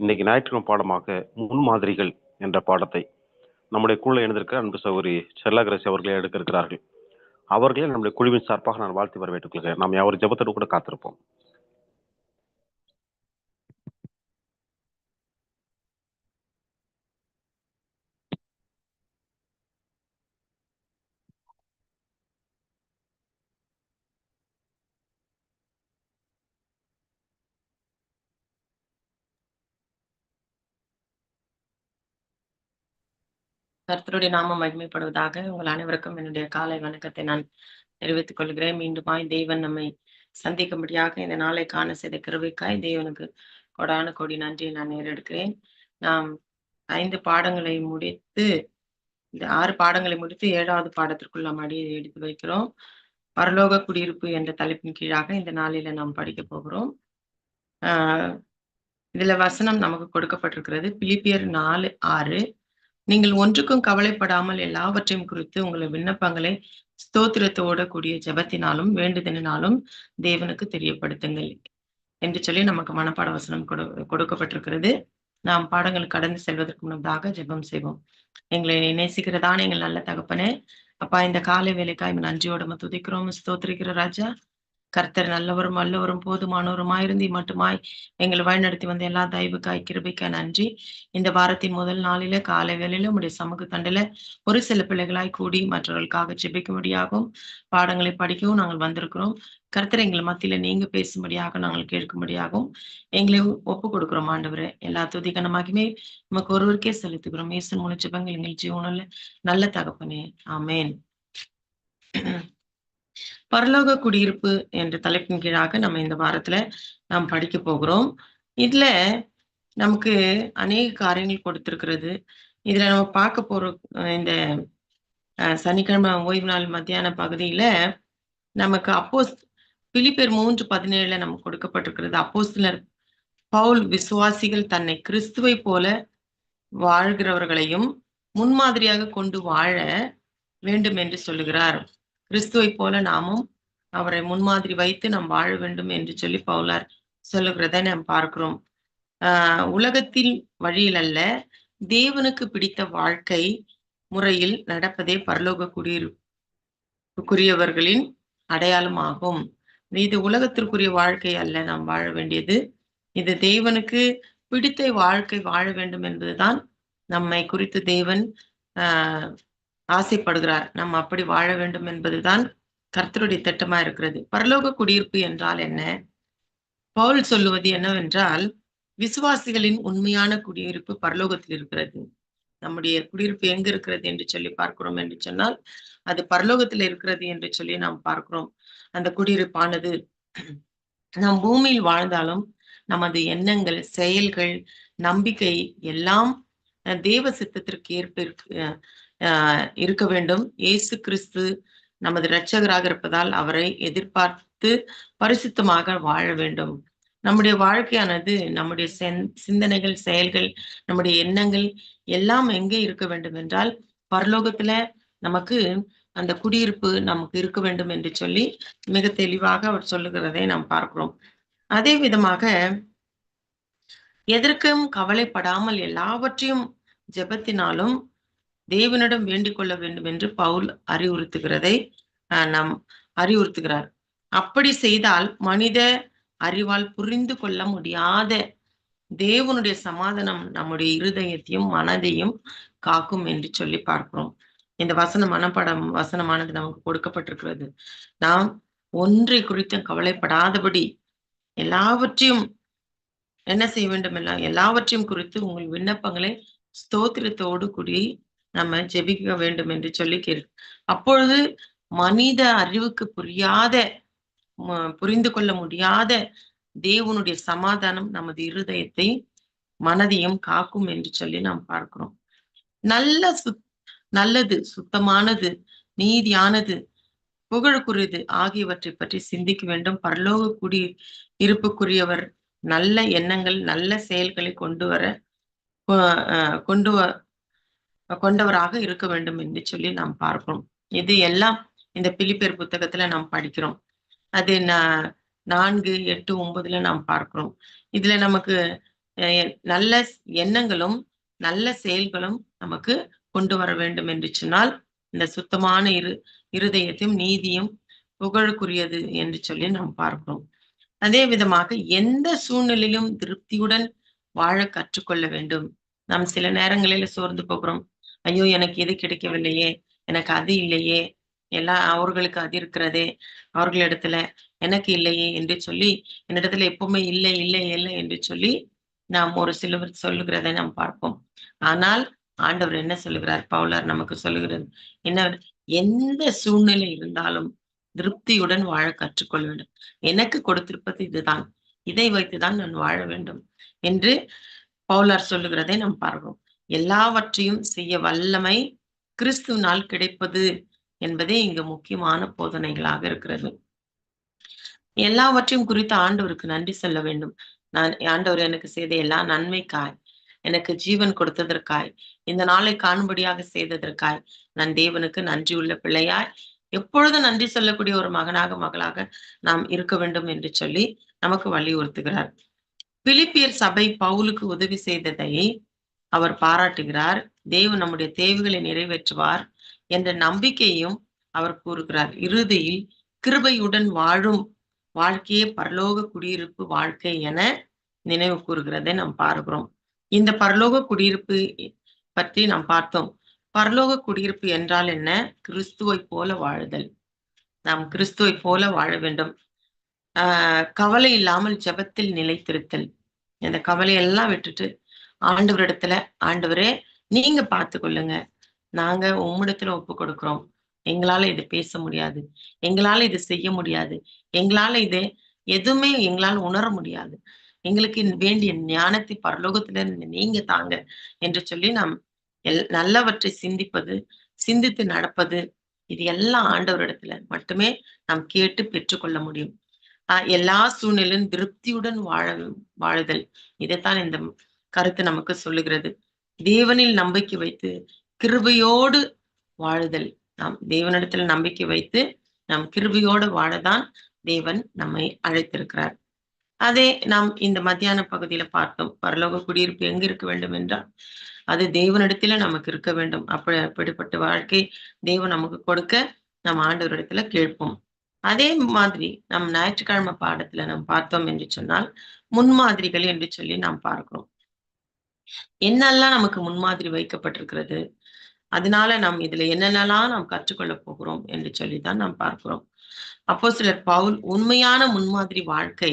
இன்னைக்கு ஞாயிற்றுக்கிழமை பாடமாக முன்மாதிரிகள் என்ற பாடத்தை நம்முடைய குழுல எழுந்திருக்கிற அன்பு சௌரி செல்லாகரசி அவர்களே எடுக்க இருக்கிறார்கள் அவர்களே நம்முடைய குழுவின் சார்பாக நான் வாழ்த்து வரவேற்றுக் கொள்கிறேன் நாம் யாரும் ஜபத்தோடு கூட காத்திருப்போம். கர்த்தருடைய நாமம் மகிமைப்படுவதாக உங்கள் அனைவருக்கும் என்னுடைய காலை வணக்கத்தை நான் தெரிவித்துக் கொள்கிறேன். மீண்டுமாய் தெய்வன் நம்மை சந்திக்கும்படியாக இந்த நாளை காண செய்த கிருவிக்காய் தேவனுக்கு கொடான கொடி நன்றியை நான் நேரெடுக்கிறேன். நாம் ஐந்து பாடங்களை முடித்து இந்த ஆறு பாடங்களை முடித்து ஏழாவது பாடத்திற்குள் நாம் அடியை எடுத்து வைக்கிறோம். பரலோக குடியிருப்பு என்ற தலைப்பின் கீழாக இந்த நாளில நாம் படிக்க போகிறோம். ஆஹ் இதுல வசனம் நமக்கு கொடுக்கப்பட்டிருக்கிறது. பிலிப்பியர் நாலு ஆறு. நீங்கள் ஒன்றுக்கும் கவலைப்படாமல் எல்லாவற்றையும் குறித்து உங்களை விண்ணப்பங்களை ஸ்தோத்திரத்தோட கூடிய ஜெபத்தினாலும் வேண்டுதலினாலும் தேவனுக்கு தெரியப்படுத்துங்கள் என்று சொல்லி நமக்கு மனப்பாட வசனம் கொடு கொடுக்கப்பட்டிருக்கிறது. நாம் பாடங்கள் கடந்து செல்வதற்கு முன்னதாக ஜெபம் செய்வோம். எங்களை நேசிக்கிறதான எங்கள் நல்ல தகப்பனே. அப்பா இந்த காலை வேலைக்காய் நன்றியோட துதிக்கிறோம் ஸ்தோத்திரிக்கிற ராஜா. கர்த்தர் நல்லவரும் வல்லவரும் போதுமானவருமாயிருந்து மட்டுமாய் எங்களை வழிநடத்தி வந்த எல்லா தயவுக்காய் கிருபைக்காய் நன்றி. இந்த வாரத்தின் முதல் நாளில காலை வேளையில உடைய சமூக தண்டில ஒரு சில பிள்ளைகளாய் கூடி மற்றவர்களுக்காக ஜெபிக்கும்படியாகவும் பாடங்களை படிக்கவும் நாங்கள் வந்திருக்கிறோம். கர்த்தர் எங்கள் மத்தியில நீங்க பேசும்படியாக நாங்கள் கேட்கும்படியாகவும் எங்களை ஒப்பு கொடுக்கிறோம். ஆண்டவரே எல்லா துதிகனமாகவே நமக்கு ஒருவருக்கே செலுத்துகிறோம். மூலம் ஜெபங்கள் எங்கள் ஜீவனில் நல்ல தகப்பனே. ஆமேன். பரலோக குடியிருப்பு என்ற தலைப்பின் கீழாக நம்ம இந்த வாரத்துல நாம் படிக்க போகிறோம். இதுல நமக்கு அநேக காரியங்கள் கொடுத்திருக்கிறது. இதுல நம்ம பார்க்க போற இந்த சனிக்கிழமை ஓய்வு நாள் மத்தியான பகுதியில நமக்கு அப்போஸ் பிலிப்பேர் மூன்று பதினேழுல நமக்கு கொடுக்கப்பட்டிருக்கிறது. அப்போஸ்லர் பவுல் விசுவாசிகள் தன்னை கிறிஸ்துவை போல வாழ்கிறவர்களையும் முன்மாதிரியாக கொண்டு வாழ வேண்டும் என்று சொல்லுகிறார். கிறிஸ்துவை போல நாமும் அவரை முன்மாதிரி வைத்து நாம் வாழ வேண்டும் என்று சொல்லி பவுலார் சொல்லுகிறத நாம் பார்க்கிறோம். ஆஹ் உலகத்தில் வழியில் அல்ல தேவனுக்கு பிடித்த வாழ்க்கை முறையில் நடப்பதே பரலோக குடியிருப்புக்குரியவர்களின் அடையாளம் ஆகும் இது உலகத்திற்குரிய வாழ்க்கை அல்ல நாம் வாழ வேண்டியது. இது தேவனுக்கு பிடித்த வாழ்க்கை வாழ வேண்டும் என்பதுதான் நம்மை குறித்து தேவன் ஆஹ் ஆசைப்படுகிறார். நம்ம அப்படி வாழ வேண்டும் என்பதுதான் கர்த்தருடைய திட்டமா இருக்கிறது. பரலோக குடியிருப்பு என்றால் என்ன? பவுல் சொல்லுவது என்னவென்றால் விசுவாசிகளின் உண்மையான குடியிருப்பு பரலோகத்தில் இருக்கிறது. நம்முடைய குடியிருப்பு எங்க இருக்கிறது என்று சொல்லி பார்க்கிறோம் என்று சொன்னால் அது பரலோகத்தில் இருக்கிறது என்று சொல்லி நாம் பார்க்கிறோம். அந்த குடியிருப்பானது நம் பூமியில் வாழ்ந்தாலும் நமது எண்ணங்கள் செயல்கள் நம்பிக்கை எல்லாம் தேவ சித்தத்திற்கு ஏற்ப இருக்க வேண்டும். இயேசு கிறிஸ்து நமது இரட்சகராக இருப்பதால் அவரை எதிர்பார்த்து பரிசுத்தமாக வாழ வேண்டும். நம்முடைய வாழ்க்கையானது நம்முடைய சிந்தனைகள் செயல்கள் நம்முடைய எண்ணங்கள் எல்லாம் எங்கே இருக்க வேண்டும் என்றால் பரலோகத்துல நமக்கு அந்த குடியிருப்பு நமக்கு இருக்க வேண்டும் என்று சொல்லி மிக தெளிவாக அவர் சொல்லுகிறதை நாம் பார்க்கிறோம். அதே விதமாக எதற்கும் கவலைப்படாமல் எல்லாவற்றையும் ஜெபத்தினாலும் தேவனிடம் வேண்டிக் கொள்ள வேண்டும் என்று பவுல் அறிவுறுத்துகிறதை நாம் அறிவுறுத்துகிறார். அப்படி செய்தால் மனித அறிவால் புரிந்து கொள்ள முடியாத தேவனுடைய சமாதானம் நம்முடைய இருதயத்தையும் மனதையும் காக்கும் என்று சொல்லி பார்க்கிறோம். இந்த வசன மனப்படம் வசனமானது நமக்கு கொடுக்கப்பட்டிருக்கிறது. நாம் ஒன்றை குறித்தும் கவலைப்படாதபடி எல்லாவற்றையும் என்ன செய்ய வேண்டும் எல்லாம் எல்லாவற்றையும் குறித்து உங்கள் விண்ணப்பங்களை ஸ்தோத்திரத்தோடு கூடி நம்ம ஜெபிக்க வேண்டும் என்று சொல்லி கேள். அப்பொழுது மனித அறிவுக்கு புரியாத புரிந்து கொள்ள முடியாத தேவனுடைய சமாதானம் நமது இருதயத்தை மனதையும் காக்கும் என்று சொல்லி நாம் பார்க்கிறோம். நல்ல சுத் நல்லது சுத்தமானது நீதியானது புகழுக்குரியது ஆகியவற்றை பற்றி சிந்திக்க வேண்டும். பரலோக குடி இருப்புக்குரியவர் நல்ல எண்ணங்கள் நல்ல செயல்களை கொண்டு வர கொண்டு கொண்டவராக இருக்க வேண்டும் என்று சொல்லி நாம் பார்க்கிறோம். இது எல்லாம் இந்த பிலிப்பேர் புத்தகத்துல நாம் படிக்கிறோம். அது நான்கு எட்டு ஒன்பதுல நாம் பார்க்கிறோம். இதுல நமக்கு நல்ல எண்ணங்களும் நல்ல செயல்களும் நமக்கு கொண்டு வர வேண்டும் என்று சொன்னால் இந்த சுத்தமான இரு இருதயத்தையும் நீதியும் புகழுக்குரியது என்று சொல்லி நாம் பார்க்கிறோம். அதே விதமாக எந்த சூழ்நிலையிலும் திருப்தியுடன் வாழ கற்றுக்கொள்ள வேண்டும். நாம் சில நேரங்களில சோர்ந்து போகிறோம். ஐயோ எனக்கு இது கிடைக்கவில்லையே எனக்கு அது இல்லையே எல்லாம் அவர்களுக்கு அது இருக்கிறதே அவர்களிடத்துல எனக்கு இல்லையே என்று சொல்லி என்னிடத்துல எப்பவுமே இல்லை இல்லை இல்லை என்று சொல்லி நாம் ஒரு சிலவர் சொல்லுகிறதை நாம் பார்ப்போம். ஆனால் ஆண்டவர் என்ன சொல்லுகிறார்? பவுலர் நமக்கு சொல்லுகிறது என்ன? எந்த சூழ்நிலை இருந்தாலும் திருப்தியுடன் வாழ கற்றுக்கொள்ள வேண்டும். எனக்கு கொடுத்திருப்பது இதுதான். இதை வைத்துதான் நான் வாழ வேண்டும் என்று பவுலர் சொல்லுகிறதை நாம் பார்ப்போம். எல்லாவற்றையும் செய்ய வல்லமை கிறிஸ்துவினால் கிடைப்பது என்பதே இங்கு முக்கியமான போதனைகளாக இருக்கிறது. எல்லாவற்றையும் குறித்து ஆண்டவருக்கு நன்றி சொல்ல வேண்டும். நான் ஆண்டவர் எனக்கு செய்த எல்லா நன்மைக்காய் எனக்கு ஜீவன் கொடுத்ததற்காய் இந்த நாளை காணும்படியாக செய்ததற்காய் நான் தேவனுக்கு நன்றி உள்ள பிள்ளையாய் எப்பொழுதும் நன்றி சொல்லக்கூடிய ஒரு மகனாக மகளாக நாம் இருக்க வேண்டும் என்று சொல்லி நமக்கு வலியுறுத்துகிறார். பிலிப்பியர் சபை பவுலுக்கு உதவி செய்ததை அவர் பாராட்டுகிறார். தேவன் நம்முடைய தேவைகளை நிறைவேற்றுவார் என்ற நம்பிக்கையும் அவர் கூறுகிறார். இறுதியில் கிருபையுடன் வாழும் வாழ்க்கையே பரலோக குடியிருப்பு வாழ்க்கை என நினைவு கூறுகிறதை நாம் பார்க்கிறோம். இந்த பரலோக குடியிருப்பு பற்றி நாம் பார்த்தோம். பரலோக குடியிருப்பு என்றால் என்ன? கிறிஸ்துவை போல வாழுதல். நாம் கிறிஸ்துவை போல வாழ வேண்டும். ஆஹ் கவலை இல்லாமல் ஜெபத்தில் நிலைத்திருத்தல். இந்த கவலையெல்லாம் விட்டுட்டு ஆண்டவரிடத்துல ஆண்டவரே நீங்க பார்த்து கொள்ளுங்க நாங்க உம்மிடத்துல ஒப்பு கொடுக்கிறோம் எங்களால இது பேச முடியாது. எங்களால இது செய்ய முடியாது. எங்களால இது எதுவுமே எங்களால உணர முடியாது. எங்களுக்கு வேண்டிய ஞானத்தை பரலோகத்துல இருந்து நீங்க தாங்க என்று சொல்லி நாம் எல் நல்லவற்றை சிந்திப்பது சிந்தித்து நடப்பது இது எல்லாம் ஆண்டவரிடத்துல மட்டுமே நாம் கேட்டு பெற்றுக்கொள்ள முடியும். ஆஹ் எல்லா சூழ்நிலையும் திருப்தியுடன் வாழ வாழுதல். இதைத்தான் இந்த கருத்து நமக்கு சொல்லுகிறது. தேவனில் நம்பிக்கை வைத்து கிருபையோடு வாழுதல். நாம் தேவனிடத்தில் நம்பிக்கை வைத்து நாம் கிருபையோடு வாழதான் தேவன் நம்மை அழைத்திருக்கிறார். அதே நாம் இந்த மத்தியான பகுதியில பார்த்தோம். பரலோக குடியிருப்பு எங்க இருக்க வேண்டும் என்றால் அது தேவனிடத்துல நமக்கு இருக்க வேண்டும். அப்படி அப்படிப்பட்ட வாழ்க்கை தேவன் நமக்கு கொடுக்க நம்ம ஆண்டவரிடத்துல கேட்போம். அதே மாதிரி நம் ஞாயிற்றுக்கிழமை பாடத்துல நாம் பார்த்தோம் என்று சொன்னால் முன்மாதிரிகள் என்று சொல்லி நாம் பார்க்கிறோம். என்னெல்லாம் நமக்கு முன்மாதிரி வைக்கப்பட்டிருக்கிறது? அதனால நாம் இதுல என்னென்னலாம் நாம் கற்றுக்கொள்ள போகிறோம் என்று சொல்லிதான் நாம் பார்க்கிறோம். அப்போ சிலர் பவுல் உண்மையான முன்மாதிரி வாழ்க்கை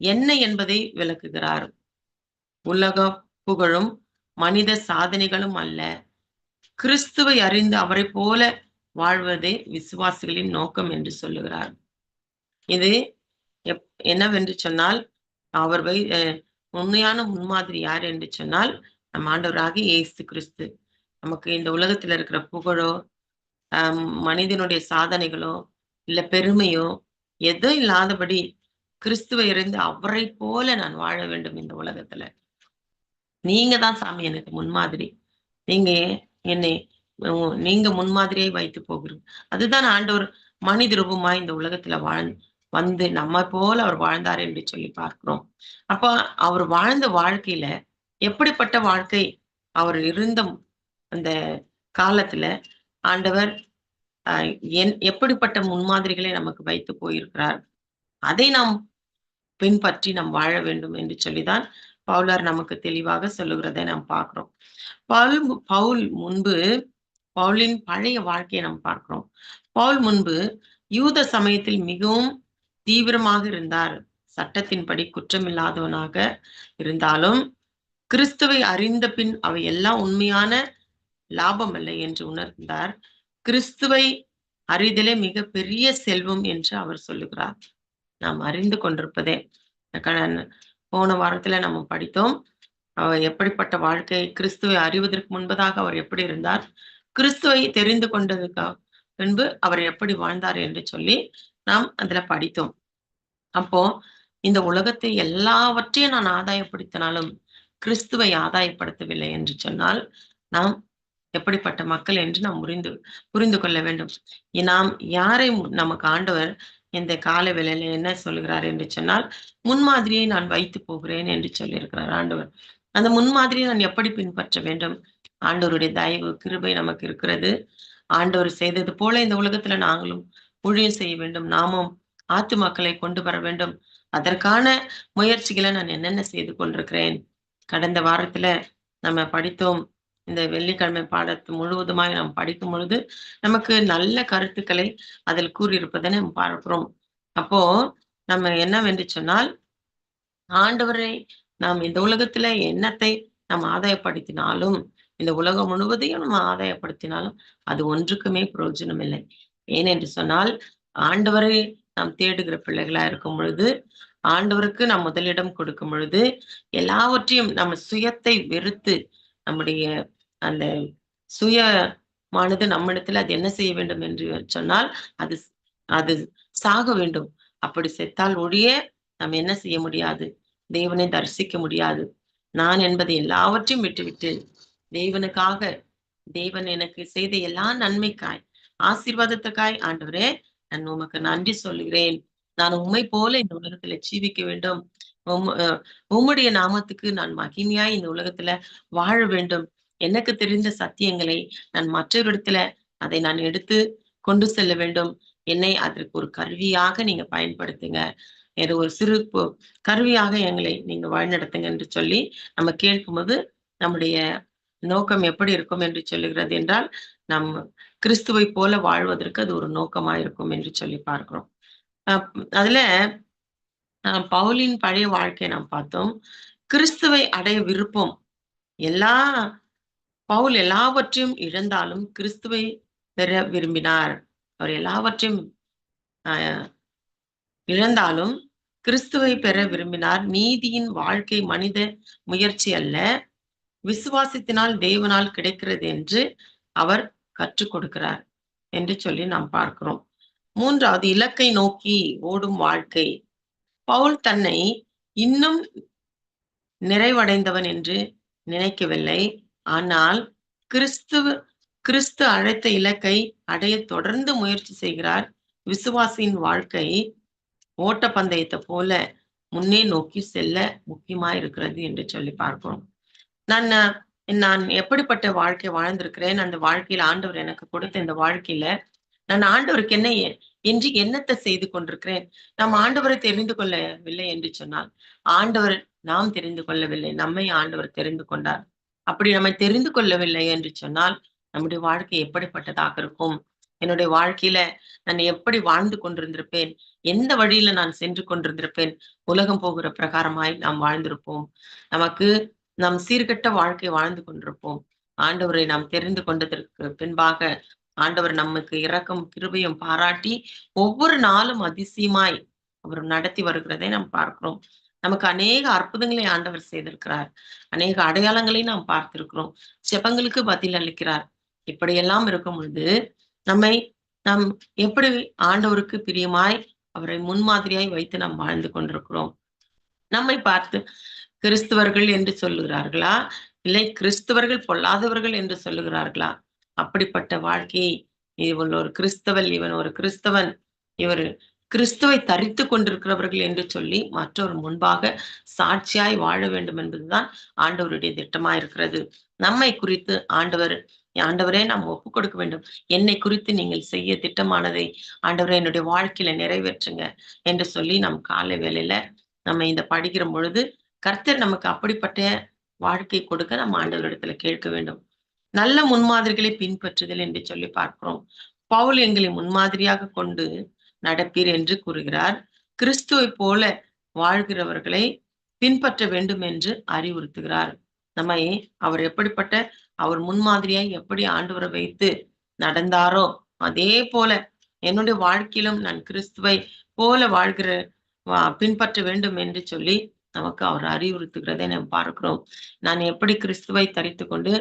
என்ன என்பதை விளக்குகிறார். உலக புகழும் மனித சாதனைகளும் அல்ல. கிறிஸ்துவை அறிந்து அவரை போல வாழ்வதே விசுவாசிகளின் நோக்கம் என்று சொல்லுகிறார். இது எப் என்னவென்று சொன்னால் அவர் வை உண்மையான முன்மாதிரி யார் என்று சொன்னால் நம் ஆண்டவராக இயேசு கிறிஸ்து. நமக்கு இந்த உலகத்துல இருக்கிற புகழோ மனிதனுடைய சாதனைகளோ இல்ல பெருமையோ எதுவும் இல்லாதபடி கிறிஸ்துவை இருந்து அவரை போல நான் வாழ வேண்டும் இந்த உலகத்துல. நீங்க தான் சாமி எனக்கு முன்மாதிரி. நீங்க என்னை நீங்க முன்மாதிரியை வைத்து போகிறீங்க அதுதான் ஆண்டவர் மனித ரூபமாய் இந்த உலகத்துல வாழ் வந்து நம்ம போல அவர் வாழ்ந்தார் என்று சொல்லி பார்க்கிறோம். அப்ப அவர் வாழ்ந்த வாழ்க்கையில எப்படிப்பட்ட வாழ்க்கை அவர் இருந்த அந்த காலத்துல ஆண்டவர் என் எப்படிப்பட்ட முன்மாதிரிகளை நமக்கு வைத்து போயிருக்கிறார். அதை நாம் பின்பற்றி நாம் வாழ வேண்டும் என்று சொல்லிதான் பவுலர் நமக்கு தெளிவாக சொல்லுகிறதை நாம் பார்க்கிறோம். பவுல் பவுல் முன்பு பவுலின் பழைய வாழ்க்கையை நாம் பார்க்கிறோம். பவுல் முன்பு யூத சமயத்தில் மிகவும் தீவிரமாக இருந்தார். சட்டத்தின்படி குற்றமில்லாதவனாக இருந்தாலும் கிறிஸ்துவை அறிந்த பின் அவை எல்லாம் உண்மையான லாபம் அல்ல என்று உணர்ந்தார். கிறிஸ்துவை அறிதலே மிக பெரிய செல்வம் என்று அவர் சொல்லுகிறார். நாம் அறிந்து கொண்டிருப்பதே. போன வாரத்துல நம்ம படித்தோம். அவர் எப்படிப்பட்ட வாழ்க்கை கிறிஸ்துவை அறிவதற்கு முன்பதாக அவர் எப்படி இருந்தார்? கிறிஸ்துவை தெரிந்து கொண்டதுக்கு பின்பு அவர் எப்படி வாழ்ந்தார் என்று சொல்லி நாம் அதுல படித்தோம். அப்போ இந்த உலகத்தை எல்லாவற்றையும் நான் ஆதாயப்படுத்தினாலும் கிறிஸ்துவை ஆதாயப்படுத்தவில்லை என்று சொன்னால் நாம் எப்படிப்பட்ட மக்கள் என்று நாம் புரிந்து புரிந்து கொள்ள வேண்டும். நாம் யாரை நமக்கு ஆண்டவர் இந்த கால வேளையில என்ன சொல்கிறார் என்று சொன்னால் முன்மாதிரியை நான் வைத்து போகிறேன் என்று சொல்லியிருக்கிறார் ஆண்டவர். அந்த முன்மாதிரியை நான் எப்படி பின்பற்ற வேண்டும்? ஆண்டவருடைய தயவு கிருபை நமக்கு இருக்கிறது. ஆண்டவர் செய்தது போல இந்த உலகத்துல நாங்களும் ஊழியம் செய்ய வேண்டும். நாமும் ஆத்து மக்களை கொண்டு வர வேண்டும். அதற்கான முயற்சிகளை நான் என்னென்ன செய்து கொண்டிருக்கிறேன்? கடந்த வாரத்துல நம்ம படித்தோம். இந்த வெள்ளிக்கிழமை பாடத்து முழுவதுமாய் நாம் படிக்கும் பொழுது நமக்கு நல்ல கருத்துக்களை அதில் கூறியிருப்பதை நாம் பார்க்கிறோம். அப்போ நம்ம என்னவென்று சொன்னால் ஆண்டவரை நாம் இந்த உலகத்துல எண்ணத்தை நாம் ஆதாயப்படுத்தினாலும் இந்த உலகம் முழுவதையும் நம்ம ஆதாயப்படுத்தினாலும் அது ஒன்றுக்குமே பிரயோஜனம் இல்லை ஏனென்று சொன்னால் ஆண்டவரை நாம் தேடுகிற பிள்ளைகளா இருக்கும் பொழுது ஆண்டவருக்கு நாம் முதலிடம் கொடுக்கும் பொழுது எல்லாவற்றையும் நம்ம சுயத்தை வெறுத்து நம்முடைய அந்த சுயமானது நம்மிடத்துல அது என்ன செய்ய வேண்டும் என்று சொன்னால் அது அது சாக வேண்டும். அப்படி செத்தால் ஒழிய நாம் என்ன செய்ய முடியாது? தேவனை தரிசிக்க முடியாது. நான் என்பதை எல்லாவற்றையும் விட்டுவிட்டு தேவனுக்காக தேவன் எனக்கு செய்த எல்லா நன்மைக்காய் ஆசீர்வாதத்துக்காய் ஆண்டவரே நான் உமக்கு நன்றி சொல்கிறேன் நான் உண்மை போல இந்த உலகத்துல ஜீவிக்க வேண்டும். உம்முடைய நாமத்துக்கு நான் மகிமையாய் இந்த உலகத்துல வாழ வேண்டும். எனக்கு தெரிந்த சத்தியங்களை நான் மற்றவரிடத்துல அதை நான் எடுத்து கொண்டு செல்ல வேண்டும். என்னை அதற்கு ஒரு கருவியாக நீங்க பயன்படுத்துங்க. என்ற ஒரு சிறு கருவியாக எங்களை நீங்க வழிநடத்துங்க என்று சொல்லி நம்ம கேட்கும்போது நம்முடைய நோக்கம் எப்படி இருக்கும் என்று சொல்லுகிறது என்றால் நம் கிறிஸ்துவை போல வாழ்வதற்கு அது ஒரு நோக்கமா இருக்கும் என்று சொல்லி பார்க்கிறோம். அஹ் அதுல பவுலின் பழைய வாழ்க்கையை நாம் பார்த்தோம். கிறிஸ்துவை அடைய விருப்பம். எல்லா பவுல் எல்லாவற்றையும் இழந்தாலும் கிறிஸ்துவை பெற விரும்பினார். அவர் எல்லாவற்றையும் இழந்தாலும் கிறிஸ்துவை பெற விரும்பினார். நீதியின் வாழ்க்கை மனித முயற்சி அல்ல. விசுவாசத்தினால் தேவனால் கிடைக்கிறது என்று அவர் கற்றுக் கொடுக்கிறார் என்று சொல்லி நாம் பார்க்கிறோம். மூன்றாவது இலக்கை நோக்கி ஓடும் வாழ்க்கை. பவுல் தன்னை இன்னும் நிறைவடைந்தவன் என்று நினைக்கவில்லை. ஆனால் கிறிஸ்துவ கிறிஸ்து அழைத்த இலக்கை அடைய தொடர்ந்து முயற்சி செய்கிறார். விசுவாசியின் வாழ்க்கை ஓட்டப்பந்தயத்தை போல முன்னே நோக்கி செல்ல முக்கியமா இருக்கிறது என்று சொல்லி பார்க்கிறோம். நான் நான் எப்படிப்பட்ட வாழ்க்கை வாழ்ந்திருக்கிறேன்? அந்த வாழ்க்கையில ஆண்டவர் எனக்கு கொடுத்த இந்த வாழ்க்கையில நான் ஆண்டவருக்கு என்ன என்று என்னத்தை செய்து கொண்டிருக்கிறேன்? நாம் ஆண்டவரை தெரிந்து கொள்ளவில்லை என்று சொன்னால் ஆண்டவர் நாம் தெரிந்து கொள்ளவில்லை நம்மை ஆண்டவர் தெரிந்து கொண்டார். அப்படி நம்மை தெரிந்து கொள்ளவில்லை என்று சொன்னால் நம்முடைய வாழ்க்கை எப்படிப்பட்டதாக இருக்கும்? என்னுடைய வாழ்க்கையில நான் எப்படி வாழ்ந்து கொண்டிருந்திருப்பேன்? எந்த வழியில நான் சென்று கொண்டிருந்திருப்பேன்? உலகம் போகிற பிரகாரமாய் நாம் வாழ்ந்திருப்போம். நமக்கு நாம் சீர்கெட்ட வாழ்க்கை வாழ்ந்து கொண்டிருப்போம். ஆண்டவரை நாம் தெரிந்து கொண்டதற்கு பின்பாக ஆண்டவர் நமக்கு இரக்கம் கிருபையும் பாராட்டி ஒவ்வொரு நாளும் அதிசயமாய் அவர் நடத்தி வருகிறதை நாம் பார்க்கிறோம். நமக்கு அநேக அற்புதங்களை ஆண்டவர் செய்திருக்கிறார். அநேக அடையாளங்களை நாம் பார்த்திருக்கிறோம். செபங்களுக்கு பதில் அளிக்கிறார். இப்படியெல்லாம் இருக்கும் பொழுது நம்மை நாம் எப்படி ஆண்டவருக்கு பிரியமாய் அவரை முன்மாதிரியாய் வைத்து நாம் வாழ்ந்து கொண்டிருக்கிறோம். நம்மை பார்த்து கிறிஸ்துவர்கள் என்று சொல்லுகிறார்களா? இல்லை கிறிஸ்தவர்கள் பொல்லாதவர்கள் என்று சொல்லுகிறார்களா? அப்படிப்பட்ட வாழ்க்கையை இவன் ஒரு கிறிஸ்தவன் இவன் ஒரு கிறிஸ்தவன் இவர் கிறிஸ்துவை தரித்து கொண்டிருக்கிறவர்கள் என்று சொல்லி மற்றவர் முன்பாக சாட்சியாய் வாழ வேண்டும் என்பதுதான் ஆண்டவருடைய திட்டமா இருக்கிறது நம்மை குறித்து ஆண்டவர் ஆண்டவரே நாம் ஒப்பு கொடுக்க வேண்டும். என்னை குறித்து நீங்கள் செய்ய திட்டமானதை ஆண்டவரே என்னுடைய வாழ்க்கையில நிறைவேற்றுங்க என்று சொல்லி நம் காலை வேலையில நம்ம இந்த படிக்கிற பொழுது கர்த்தர் நமக்கு அப்படிப்பட்ட வாழ்க்கை கொடுக்க நம்ம ஆண்டவரிடத்துல கேட்க வேண்டும். நல்ல முன்மாதிரிகளை பின்பற்றுதல் என்று சொல்லி பார்க்கிறோம். பவுல் எங்களை முன்மாதிரியாக கொண்டு நடப்பீர் என்று கூறுகிறார். கிறிஸ்துவை போல வாழ்கிறவர்களை பின்பற்ற வேண்டும் என்று அறிவுறுத்துகிறார். நம்மை அவர் எப்படிப்பட்ட அவர் முன்மாதிரியாய் எப்படி ஆண்டவரை வைத்து நடந்தாரோ அதே போல என்னுடைய வாழ்க்கையிலும் நான் கிறிஸ்துவை போல வாழ்கிற வா- பின்பற்ற வேண்டும் என்று சொல்லி நமக்கு அவர் அறிவுறுத்துகிறதை நாம் பார்க்கிறோம். நான் எப்படி கிறிஸ்துவை தரித்து கொண்டு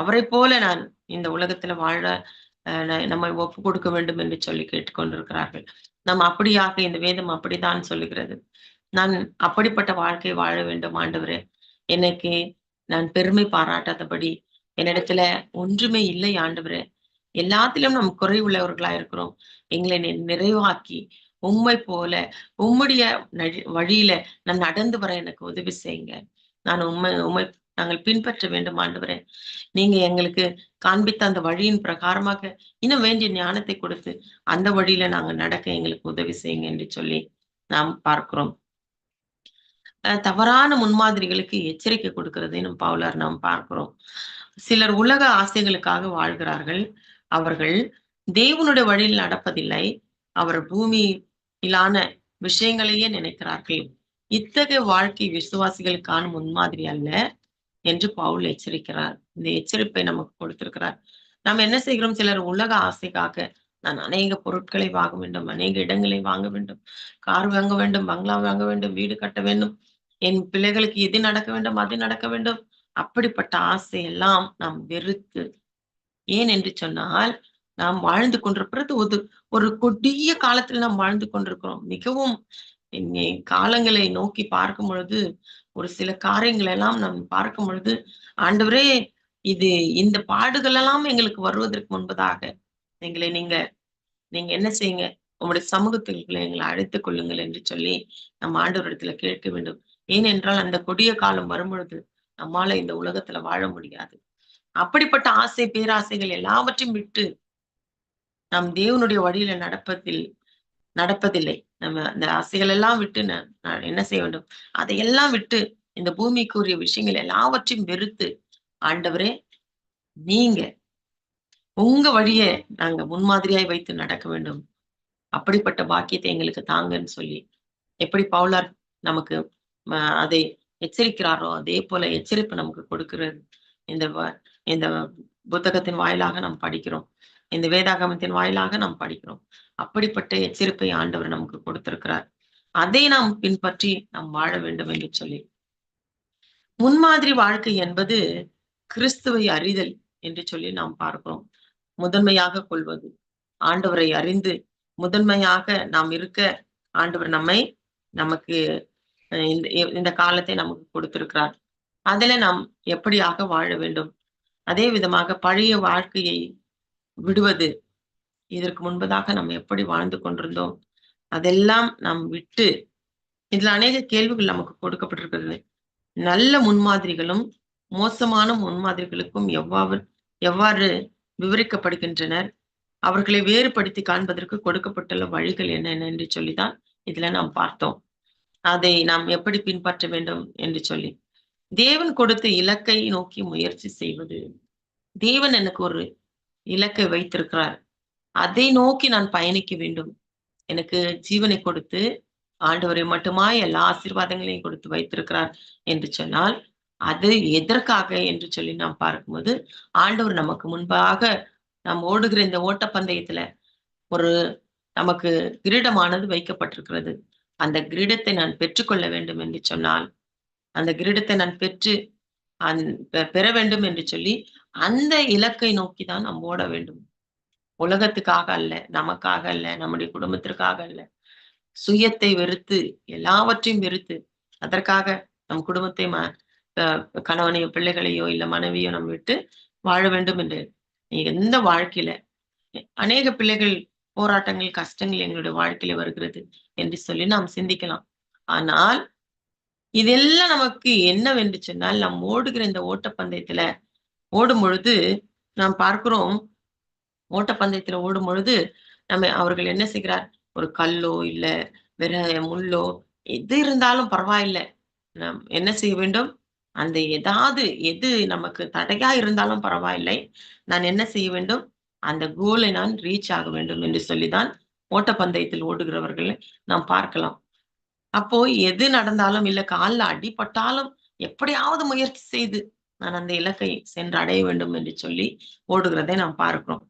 அவரை போல நான் இந்த உலகத்துல வாழ நம்மை ஒப்பு கொடுக்க வேண்டும் என்று சொல்லி கேட்டுக்கொண்டிருக்கிறார்கள். நாம் அப்படியாக இந்த வேதம் அப்படித்தான் சொல்லுகிறது. நான் அப்படிப்பட்ட வாழ்க்கை வாழ வேண்டும் ஆண்டவரே. எனக்கு நான் பெருமை பாராட்டாதபடி என்னிடத்துல ஒன்றுமே இல்லை ஆண்டவரே. எல்லாத்திலும் நாம் குறை உள்ளவர்களா இருக்கிறோம் எங்களை நிறைவாக்கி உம்மை போல உம்முடைய வழியில நான் நடந்து வர எனக்கு உதவி செய்யுங்க. நான் உண்மை உண்மை நாங்கள் பின்பற்ற வேண்டும் ஆண்டவரே. நீங்க எங்களுக்கு காண்பித்த அந்த வழியின் பிரகாரமாக இன்னும் வேண்டிய ஞானத்தை கொடுத்து அந்த வழியில நாங்க நடக்க எங்களுக்கு உதவி செய்யுங்க என்று சொல்லி நாம் பார்க்கிறோம். அஹ் தவறான முன்மாதிரிகளுக்கு எச்சரிக்கை கொடுக்கிறதை நம் பவுலர் நாம் பார்க்கிறோம். சிலர் உலக ஆசைகளுக்காக வாழ்கிறார்கள். அவர்கள் தேவனுடைய வழியில் நடப்பதில்லை. அவர் பூமி இலான விஷயங்களையே நினைக்கிறார்கள். இத்தகைய வாழ்க்கை விசுவாசிகளுக்கான முன்மாதிரி அல்ல என்று பவுல் எச்சரிக்கிறார். இந்த எச்சரிப்பை நமக்கு கொடுத்திருக்கிறார். நாம் என்ன செய்கிறோம்? சிலர் உலக ஆசைக்காக நான் அநேக பொருட்களை வாங்க வேண்டும் அநேக இடங்களை வாங்க வேண்டும் கார் வாங்க வேண்டும் பங்களா வாங்க வேண்டும் வீடு கட்ட வேண்டும் என் பிள்ளைகளுக்கு எது நடக்க வேண்டும் அது நடக்க வேண்டும். அப்படிப்பட்ட ஆசை எல்லாம் நாம் வெறுத்து ஏன் என்று சொன்னால் நாம் வாழ்ந்து கொண்டிருக்கிறது ஒரு ஒரு கொடிய காலத்தில் நாம் வாழ்ந்து கொண்டிருக்கிறோம். மிகவும் இங்கே காலங்களை நோக்கி பார்க்கும் பொழுது ஒரு சில காரியங்கள் எல்லாம் நாம் பார்க்கும் பொழுது ஆண்டவரே இது இந்த பாடுகள் எல்லாம் எங்களுக்கு வருவதற்கு முன்பதாக எங்களை நீங்க நீங்க என்ன செய்யுங்க? உங்களுடைய சமூகத்துக்குள்ள எங்களை அழைத்துக் கொள்ளுங்கள் என்று சொல்லி நம்ம ஆண்டவரிடத்துல கேட்க வேண்டும். ஏனென்றால் அந்த கொடிய காலம் வரும்பொழுது நம்மால இந்த உலகத்துல வாழ முடியாது. அப்படிப்பட்ட ஆசை பேராசைகள் எல்லாவற்றையும் விட்டு நாம் தேவனுடைய வழியில நடப்பதில் நடப்பதில்லை. நம்ம அந்த ஆசைகள் எல்லாம் விட்டு ந- நான் என்ன செய்ய வேண்டும்? அதையெல்லாம் விட்டு இந்த பூமிக்குரிய விஷயங்கள் எல்லாவற்றையும் வெறுத்து ஆண்டவரே நீங்க உங்க வழிய நாங்க முன்மாதிரியாய் வைத்து நடக்க வேண்டும். அப்படிப்பட்ட பாக்கியத்தை எங்களுக்கு தாங்கன்னு சொல்லி எப்படி பவுலார் நமக்கு அதை எச்சரிக்கிறாரோ அதே போல எச்சரிப்பு நமக்கு கொடுக்கிறது. இந்த வ- இந்த புத்தகத்தின் வாயிலாக நாம் படிக்கிறோம். இந்த வேதாகமத்தின் வாயிலாக நாம் படிக்கிறோம். அப்படிப்பட்ட எச்சரிப்பை ஆண்டவர் நமக்கு கொடுத்திருக்கிறார். அதை நாம் பின்பற்றி நாம் வாழ வேண்டும் என்று சொல்லி. முன்மாதிரி வாழ்க்கை என்பது கிறிஸ்துவை அறிதல் என்று சொல்லி நாம் பார்க்கிறோம். முதன்மையாக கொள்வது. ஆண்டவரை அறிந்து முதன்மையாக நாம் இருக்க ஆண்டவர் நம்மை நமக்கு இந்த இந்த காலத்தை நமக்கு கொடுத்திருக்கிறார். அதில் நாம் எப்படியாக வாழ வேண்டும்? அதே விதமாக பழைய வாழ்க்கையை விடுவது. இதற்கு முன்பதாக நாம் எப்படி வாழ்ந்து கொண்டிருந்தோம்? அதெல்லாம் நாம் விட்டு இதுல அநேக கேள்விகள் நமக்கு கொடுக்கப்பட்டிருக்கிறது. நல்ல முன்மாதிரிகளும் மோசமான முன்மாதிரிகளுக்கும் எவ்வாறு எவ்வாறு விவரிக்கப்படுகின்றனர்? அவர்களை வேறுபடுத்தி காண்பதற்கு கொடுக்கப்பட்டுள்ள வழிகள் என்னென்ன என்று சொல்லிதான் இதுல நாம் பார்த்தோம். அதை நாம் எப்படி பின்பற்ற வேண்டும் என்று சொல்லி. தேவன் கொடுத்த இலக்கை நோக்கி முயற்சி செய்வது. தேவன் எனக்கு ஒரு இலக்கை வைத்திருக்கிறார். அதை நோக்கி நான் பயணிக்க வேண்டும். எனக்கு ஜீவனை கொடுத்து ஆண்டவரை மட்டுமாய் எல்லா ஆசீர்வாதங்களையும் கொடுத்து வைத்திருக்கிறார் என்று சொன்னால் அது எதற்காக என்று சொல்லி நாம் பார்க்கும்போது ஆண்டவர் நமக்கு முன்பாக நாம் ஓடுகிற இந்த ஓட்டப்பந்தயத்துல ஒரு நமக்கு கிரீடமானது வைக்கப்பட்டிருக்கிறது. அந்த கிரீடத்தை நான் பெற்றுக்கொள்ள வேண்டும் என்று சொன்னால் அந்த கிரீடத்தை நான் பெற்று அந் பெ- பெற வேண்டும் என்று சொல்லி அந்த இலக்கை நோக்கி தான் நம்ம ஓட வேண்டும். உலகத்துக்காக அல்ல நமக்காக அல்ல நம்முடைய குடும்பத்திற்காக அல்ல. சுயத்தை வெறுத்து எல்லாவற்றையும் வெறுத்து அதற்காக நம் குடும்பத்தை ம கணவனையோ பிள்ளைகளையோ இல்ல மனைவியோ நம்ம விட்டு வாழ வேண்டும் என்று எந்த வாழ்க்கையில அநேக பிள்ளைகள் போராட்டங்கள் கஷ்டங்கள் எங்களுடைய வாழ்க்கையில வருகிறது என்று சொல்லி நாம் சிந்திக்கலாம். ஆனால் இதெல்லாம் நமக்கு என்னவென்று சொன்னால் நாம் ஓடுகிற இந்த ஓட்டப்பந்தயத்துல ஓடும் பொழுது நாம் பார்க்கிறோம் ஓட்டப்பந்தயத்துல ஓடும் பொழுது நம்ம அவர்கள் என்ன செய்கிறார்? ஒரு கல்லோ இல்ல வேற முள்ளோ எது இருந்தாலும் பரவாயில்லை. நாம் என்ன செய்ய வேண்டும்? அந்த ஏதாவது எது நமக்கு தடையா இருந்தாலும் பரவாயில்லை. நான் என்ன செய்ய வேண்டும்? அந்த கோலை நான் ரீச் ஆக வேண்டும் என்று சொல்லிதான் ஓட்டப்பந்தயத்தில் ஓடுகிறவர்களை நாம் பார்க்கலாம். அப்போ எது நடந்தாலும் இல்ல காலில் அடிபட்டாலும் எப்படியாவது முயற்சி செய்து நான் அந்த இலக்கை சென்று அடைய வேண்டும் என்று சொல்லி ஓடுகிறதை நாம் பார்க்கிறோம்.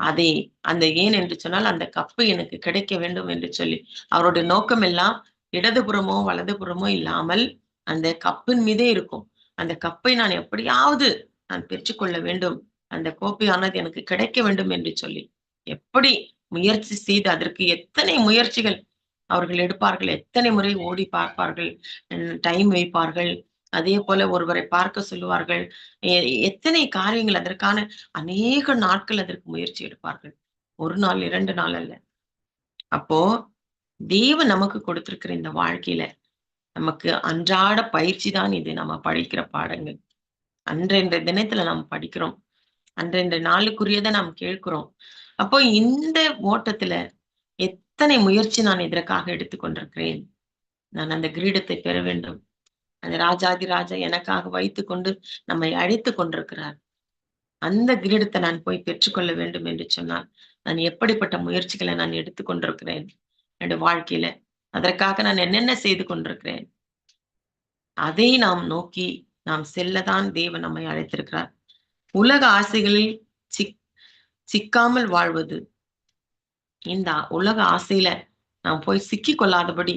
அதை அந்த ஏன் என்று சொன்னால் அந்த கப்பு எனக்கு கிடைக்க வேண்டும் என்று சொல்லி. அவருடைய நோக்கம் எல்லாம் இடதுபுறமோ வலதுபுறமோ இல்லாமல் அந்த கப்பின் மீதே இருக்கும். அந்த கப்பை நான் எப்படியாவது நான் பெற்றுக்கொள்ள வேண்டும். அந்த கோப்பையானது எனக்கு கிடைக்க வேண்டும் என்று சொல்லி. எப்படி முயற்சி செய்து அதற்கு எத்தனை முயற்சிகள் அவர்கள் எடுப்பார்கள் எத்தனை முறை ஓடி பார்ப்பார்கள் டைம் வைப்பார்கள் அதே போல ஒருவரை பார்க்க சொல்லுவார்கள். எத்தனை காரியங்கள் அதற்கான அநேக நாட்கள் அதற்கு முயற்சி எடுப்பார்கள். ஒரு நாள் இரண்டு நாள் அல்ல. அப்போ தேவன் நமக்கு கொடுத்திருக்கிற இந்த வாழ்க்கையில நமக்கு அன்றாட பயிற்சி தான் இது. நம்ம படிக்கிற பாடங்கள். அன்றென்ற தினத்துல நாம் படிக்கிறோம். அன்றென்ற நாளுக்குரியதை நாம் கேட்கிறோம். அப்போ இந்த ஓட்டத்துல எத்தனை முயற்சி நான் இதற்காக எடுத்துக்கொண்டிருக்கிறேன்? நான் அந்த கிரீடத்தை பெற வேண்டும். அந்த ராஜாதி ராஜா எனக்காக வைத்து கொண்டு நம்மை அழைத்து கொண்டிருக்கிறார். அந்த கிரீடத்தை நான் போய் பெற்றுக்கொள்ள வேண்டும் என்று சொன்னால் நான் எப்படிப்பட்ட முயற்சிகளை நான் எடுத்துக்கொண்டிருக்கிறேன் என்னுடைய வாழ்க்கையில அதற்காக நான் என்னென்ன செய்து கொண்டிருக்கிறேன்? அதை நாம் நோக்கி நாம் செல்லதான் தேவன் நம்மை அழைத்திருக்கிறார். உலக ஆசைகளில் சிக் சிக்காமல் வாழ்வது. இந்த உலக ஆசையில நாம் போய் சிக்கி கொள்ளாதபடி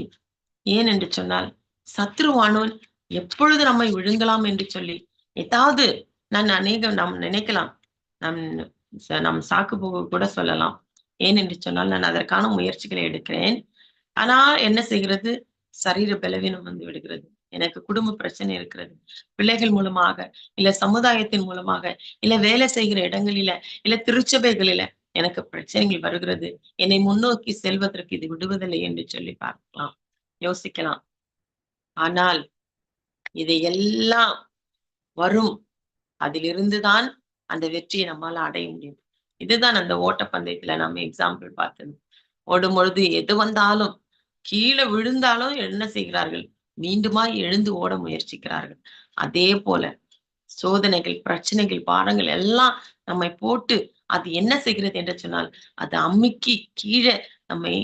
ஏன் என்று சொன்னால் சத்ருவானவன் எப்பொழுது நம்மை விழுங்கலாம் என்று சொல்லி ஏதாவது நான் அநேகம் நாம் நினைக்கலாம். நம் நம் சாக்கு போக கூட சொல்லலாம். ஏன் என்று சொன்னால் நான் அதற்கான முயற்சிகளை எடுக்கிறேன். ஆனா என்ன செய்கிறது? சரீர பலவீனம் வந்து விடுகிறது. எனக்கு குடும்ப பிரச்சனை இருக்கிறது. பிள்ளைகள் மூலமாக இல்ல சமுதாயத்தின் மூலமாக இல்ல வேலை செய்கிற இடங்களில இல்ல திருச்சபைகளில எனக்கு பிரச்சனைகள் வருகிறது. என்னை முன்னோக்கி செல்வதற்கு இது விடுவதில்லை என்று சொல்லி பார்க்கலாம். யோசிக்கலாம். ஆனால் இதை எல்லாம் வரும். அதிலிருந்துதான் அந்த வெற்றியை நம்மால அடைய முடியும். இதுதான் அந்த ஓட்டப்பந்தயத்துல நம்ம எக்ஸாம்பிள் பார்த்தது. ஓடும் பொழுது எது வந்தாலும் கீழே விழுந்தாலும் என்ன செய்கிறார்கள்? மீண்டுமா எழுந்து ஓட முயற்சிக்கிறார்கள். அதே போல சோதனைகள் பிரச்சனைகள் பாடங்கள் எல்லாம் நம்மை போட்டு அது என்ன செய்கிறது என்று சொன்னால் அது அம்மிக்கு கீழே நம்மை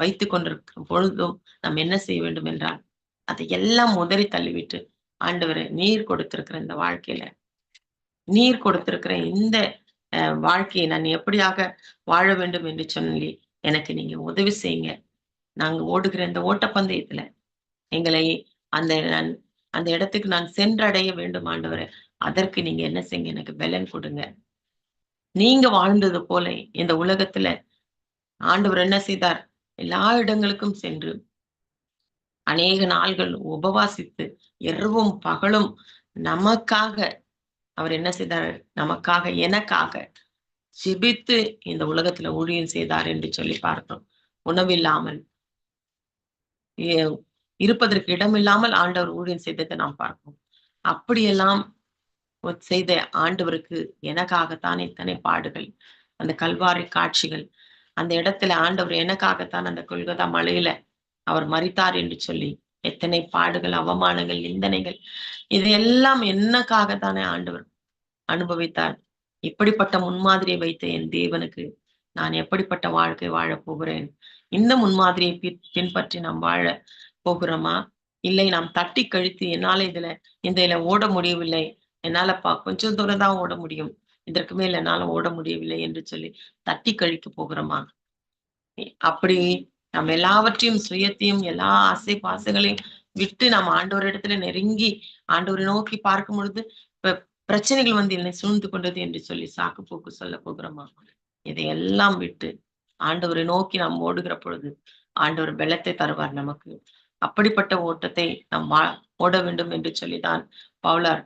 வைத்து கொண்டிருக்கும் பொழுதும் நம்ம என்ன செய்ய வேண்டும் என்றால் அதை எல்லாம் உதறி தள்ளிவிட்டு ஆண்டவர் நீர் கொடுத்திருக்கிற இந்த வாழ்க்கையில நீர் கொடுத்திருக்கிற இந்த வாழ்க்கையை நான் எப்படியாக வாழ வேண்டும் என்று சொல்லி எனக்கு நீங்க உதவி செய்யுங்க. நாங்க ஓடுகிற இந்த ஓட்டப்பந்தயத்துல எங்களை அந்த அந்த இடத்துக்கு நான் சென்றடைய வேண்டும் ஆண்டவரை. அதற்கு நீங்க என்ன செய்யுங்க எனக்கு பலன் கொடுங்க. நீங்க வாழ்ந்தது போல இந்த உலகத்துல ஆண்டவர் என்ன செய்தார்? எல்லா இடங்களுக்கும் சென்று அநேக நாள்கள் உபவாசித்து இரவும் பகலும் நமக்காக அவர் என்ன செய்தார்? நமக்காக எனக்காக ஜெபித்து இந்த உலகத்துல ஊழியம் செய்தார் என்று சொல்லி பார்த்தோம். உணவில்லாமல் இருப்பதற்கு இடமில்லாமல் ஆண்டவர் ஊழியம் செய்ததை நாம் பார்ப்போம். அப்படியெல்லாம் செய்த ஆண்டவருக்கு எனக்காகத்தான் இத்தனை பாடுகள் அந்த கல்வாரி காட்சிகள் அந்த இடத்துல ஆண்டவர் எனக்காகத்தான் அந்த கொள்கதா மலையில அவர் மறித்தார் என்று சொல்லி எத்தனை பாடுகள் அவமானங்கள் நிந்தனைகள் என்னக்காக என்னக்காகத்தானே ஆண்டவர் அனுபவித்தார்? இப்படிப்பட்ட முன்மாதிரியை வைத்த என் தேவனுக்கு நான் எப்படிப்பட்ட வாழ்க்கை வாழப் போகிறேன்? இந்த முன்மாதிரியை பின்பற்றி நாம் வாழ போகிறோமா? இல்லை நாம் தட்டி கழித்து என்னால இதுல இந்த இதுல ஓட முடியவில்லை. என்னால பா கொஞ்சம் தூரம் தான் ஓட முடியும். இதற்கு மேல் என்னால ஓட முடியவில்லை என்று சொல்லி தட்டி கழிக்க போகிறோமா? அப்படி நம்ம எல்லாவற்றையும் சுயத்தையும் எல்லா ஆசை பாசங்களையும் விட்டு நம்ம ஆண்டவர் இடத்துல நெருங்கி ஆண்டவரை நோக்கி பார்க்கும் பொழுது பிரச்சனைகள் வந்து என்னை சூழ்ந்து கொண்டது என்று சொல்லி சாக்கு போக்கு சொல்ல போகிறோமா? இதையெல்லாம் விட்டு ஆண்டவரை நோக்கி நாம் ஓடுகிற பொழுது ஆண்டவர் பலத்தை தருவார் நமக்கு. அப்படிப்பட்ட ஓட்டத்தை நாம் ஓட வேண்டும் என்று சொல்லிதான் பவுலார்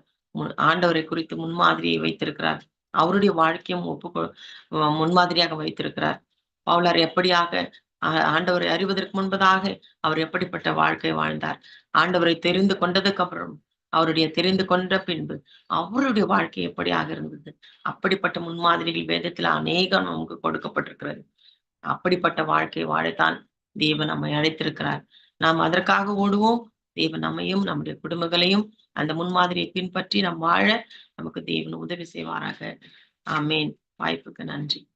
ஆண்டவரை குறித்து முன்மாதிரியை வைத்திருக்கிறார். அவருடைய வாழ்க்கையும் ஒப்பு முன்மாதிரியாக வைத்திருக்கிறார். பவுலார் எப்படியாக ஆண்டவரை அறிவதற்கு முன்பதாக அவர் எப்படிப்பட்ட வாழ்க்கை வாழ்ந்தார். ஆண்டவரை தெரிந்து கொண்டதுக்கு அப்புறம் அவருடைய தெரிந்து கொண்ட பின்பு அவருடைய வாழ்க்கை எப்படியாக இருந்தது? அப்படிப்பட்ட முன்மாதிரிகள் வேதத்துல அநேகம் நமக்கு கொடுக்கப்பட்டிருக்கிறது. அப்படிப்பட்ட வாழ்க்கை வாழத்தான் தேவன் நம்மை அழைத்திருக்கிறார். நாம் அதற்காக ஓடுவோம். தேவன் நம்மையும் நம்முடைய குடும்பங்களையும் அந்த முன்மாதிரியை பின்பற்றி நாம் வாழ நமக்கு தேவன் உதவி செய்வாராக. ஆமேன். வாய்ப்புக்கு நன்றி.